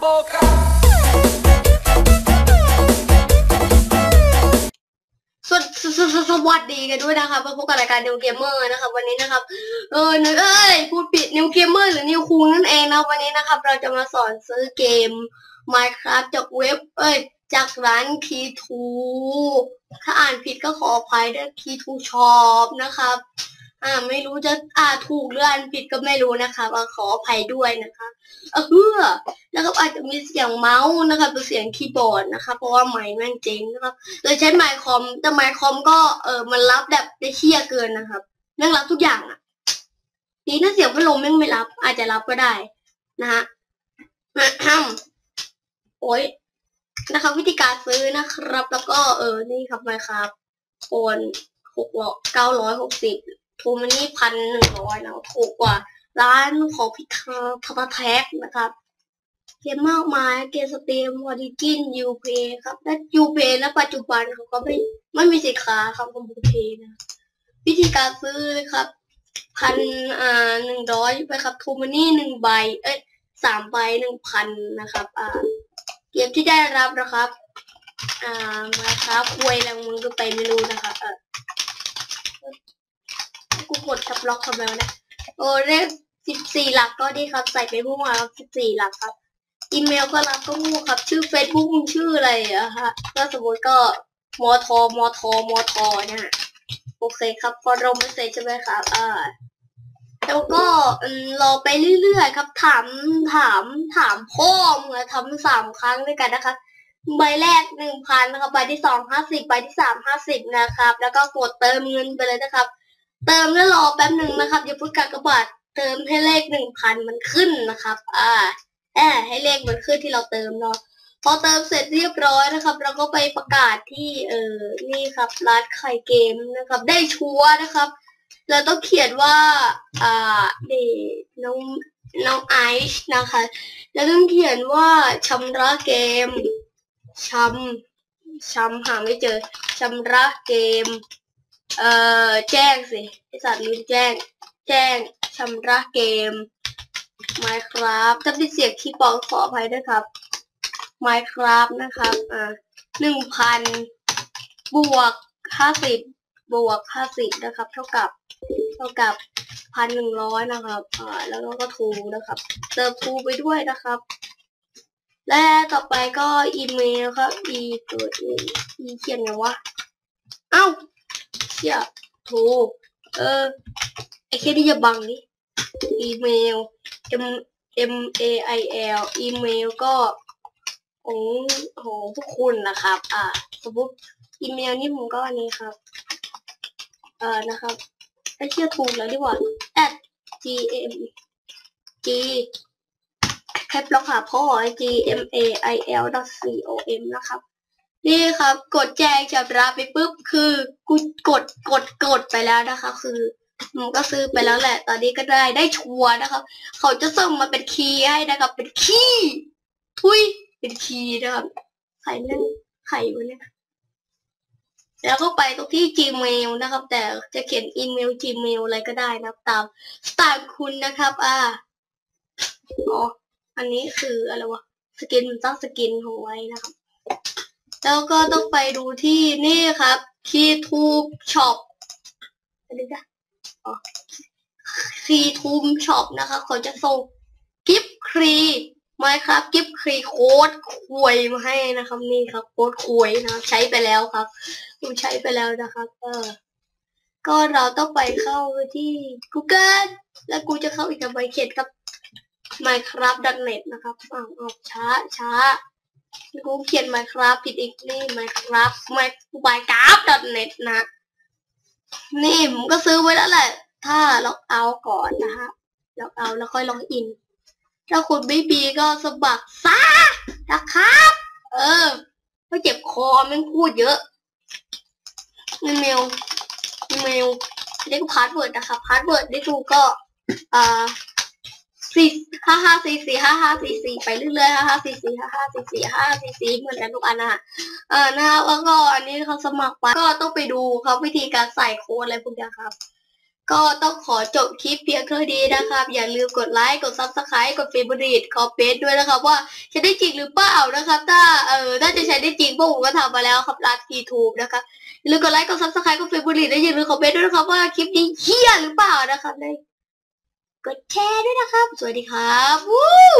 boca. So, so, so, so, สวัสดีกันด้วยนะครับมาพบกับรายการนิวเกมเมอร์นะครับวันนี้นะครับ เออเนยเอ้ยพูดผิดเกมเมอร์หรือนิวคูนั่นเองนะวันนี้นะครับ เราจะมาสอนซื้อเกม Minecraft จากเว็บ เอ้ย จากร้านคีทูถ้าอ่านผิดก็ขออภัยด้วยคีทู Shop นะครับ อ่าไม่รู้จะอ่าถูกหรืออ่านผิดก็ไม่รู้นะคะว่าขออภัยด้วยนะคะเออเพื่อนะครับอาจจะมีเสียงเมาส์นะครับหรือเสียงคีย์บอร์ดนะคะ เพราะว่าไม้แม่งเจ๋งนะครับโดยใช้ไมค์คอมแต่ไมค์คอมก็เออมันรับแบบได้เชี่ยเกินนะครับแม่งรับทุกอย่างอะดีถ้าเสียงพัดลมแม่งไม่รับ อาจจะรับก็ได้นะฮะโอ้ยนะครับวิธีการซื้อนะครับ แล้วก็เออนี่ครับไมค์ครับโอนหกร้อยเก้าร้อยหกสิบ ทูมันนี่พันหนึ่งร้อยนะถูกกว่า ร้านของพิทาทาแท็กนะครับเกมมากมายเกมสตรีมวอดิจินยูเพครับ และยูเพและปัจจุบันเขาก็ไม่ไม่มีสินค้าครับคอมพิวเตอร์นะวิธีการซื้อครับพันอ่าหนึ่งร้อยไปครับทูมานี่หนึ่งใบ เอ้ยสามใบหนึ่งพันนะครับ อ่าเกมที่ได้รับนะครับ อ่ามาครับควยแล้วมึงก็ไปไม่รู้นะครับเออ กดทับล็อกทำไมวะเนี่ยโอ้เลขสิบสี่หลักก็ดีครับ ใส่ไปพวกมาสิบสี่หลักครับ อีเมลก็รับก็งูครับ ชื่อเฟซบุ๊กมึงชื่ออะไรอะฮะก็สมมติก็มอทอมอทอมอทอเนี่ยโอเคครับ พอเราไม่เสร็จใช่ไหมครับอ่าแล้วก็รอไปเรื่อยๆครับ ถามถามถามพ่อมึงอะทำสามครั้งด้วยกันนะคะใบแรกหนึ่งพันนะครับใบที่สองห้าสิบใบที่สามห้าสิบนะครับ แล้วก็กดเติมเงินไปเลยนะครับ เติมแล้วรอแป๊บหนึ่งนะครับอย่าพิ่งกากบาทเติมให้เลขหนึ่งพันมันขึ้นนะครับ อ่าแอบให้เลขมันขึ้นที่เราเติมเนาะพอเติมเสร็จเรียบร้อยนะครับ เราก็ไปประกาศที่เออนี่ครับร้านไข่เกมนะครับ ได้ชัวนะครับ เราต้องเขียนว่า อ่าเดน้องน้องไอซ์นะคะ แล้วต้องเขียนว่าชำระเกมชำชำหาไม่เจอชำระเกม เอ่อ แจ้งสิไอสัตว์ลืมแจ้ง แจ้งชำระเกม Minecraft ถ้าเป็นเสียงคีย์บอร์ดขออภัยด้วยครับ Minecraft นะครับ อ่าหนึ่งพันบวกห้าสิบบวกห้าสิบนะครับ เท่ากับ เท่ากับพันหนึ่งร้อยนะครับ อ่า แล้วก็ทูนะครับเติมทูไปด้วยนะครับ และต่อไปก็อีเมลครับ อีเกิดอีเขียนไงวะ เอ้า เชี่ยทูเออ ไอแค่ที่จะบังนี่อีเมล m m a i l อีเมลก็ของของพวกคุณนะครับ อ่า สมมติอีเมลนี่ผมก็อันนี้ครับ เอ่อ นะครับไอเชื่อถูกแล้วดีกว่า at g m g แคปล็อกหาพ่อ g m a i l c o m นะครับ นี่ครับ กดแจ้งจับรับไปปุ๊บคือกูกดกดกดไปแล้วนะคะ คือผมก็ซื้อไปแล้วแหละ ตอนนี้ก็ได้ได้ชัวร์นะครับ เขาจะส่งมาเป็นคีย์ให้นะครับ เป็นคีย์ทุยเป็นคีย์นะครับไข่นั่นไข่วะเนี่ยแล้วก็ไปตรงที่ Gmail นะครับ แต่จะเขียนอีเมล Gmail อะไรก็ได้นะครับตามสไตล์คุณนะครับ อ่าอ๋ออันนี้คืออะไรวะสกินมันตั้งสกินของไว้นะครับ แล้วก็ต้องไปดูที่นี่ครับ KeyTube Shop อะไรกันซีทูมช็อปนะคะเขาจะส่งกิฟต์ครีมครับกิฟต์ครีโค้ดควยมาให้นะครับนี่ครับโค้ดควยนะครับใช้ไปแล้วครับผมใช้ไปแล้วนะครับเออก็เราต้องไปเข้าที่ Google แล้วกูจะเข้าอีกกับใบเขียนกับ minecraft.net นะครับอ้าวอ้าวช้าช้า กูเขียน minecraft ผิดอีกนี่ minecraft minecraft.net นะ นี่ผมก็ซื้อไว้แล้วแหละ ถ้าล็อกเอาก่อนนะฮะล็อกเอาแล้วค่อยล็อกอิน ถ้าคุณไม่มีก็สมัครซะนะครับ เออไม่เจ็บคอแม่งพูดเยอะอีเมลอีเมลเรียกพาสเวิร์ดนะครับพาสเวิร์ดได้ดูก็อ่าสี่ ห้าห้าสี่สี่ห้าห้าสี่สี่ไปเรื่อยๆห้าห้าสี่สี่ห้าห้าสี่สี่ห้าสี่สี่เหมือนกันทุกอันนะฮะเออนะครับแล้วก็อันนี้เขาสมัครไปก็ต้องไปดูครับวิธีการใส่โค้ดอะไรพวกนี้ครับ ก็ต้องขอจบคลิปเพียงเท่านี้นะครับ อย่าลืมกดไลค์กดซับสไครต์กดเฟเวอริตคอมเมนต์ด้วยนะครับ ว่าใช้ได้จริงหรือเปล่านะครับ ถ้าเออถ้าจะใช้ได้จริงพวกผมก็ทำมาแล้วครับร้านยูทูบนะครับอย่าลืมกดไลค์กดซับสไครต์กดเฟเวอริตและอย่าลืมคอมเมนต์ด้วยนะครับว่าคลิปนี้เฮี้ยหรือเปล่านะครับเลย กดแชร์ด้วยนะครับ สวัสดีครับ